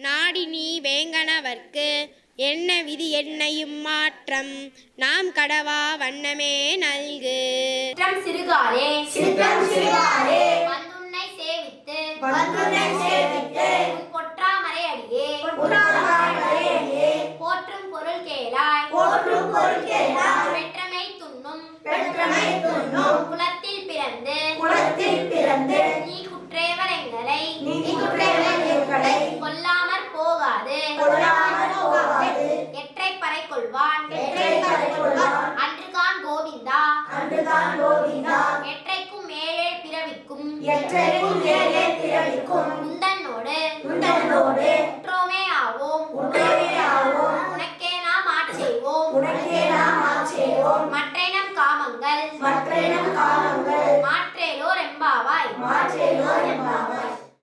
நாடி நீ வேங்கனவர்க்கு என்ன விதி என்னையும் மாற்றம்? நாம் கடவா வண்ணமே நல்கு. சிற்றம் கொள்வான். அன்றுகான் கோவிந்தா. அன்றுதான் கோவிந்தா. எற்றைக்கும் மேலே பிறவிக்கும். எற்றைக்கும் ஏழே பிறவிக்கும். உந்தன்னோடு உண்டனோடு உற்றோமே ஆவோம். உண்டவே ஆவோம். உனக்கே நாம் ஆட்செய்வோம் உனக்கே நாம் ஆட்சேவோம். மற்றைனம் காமங்கள். மற்ற காலங்கள் மாற்றேலோர் எம்பாவாய் மாற்றே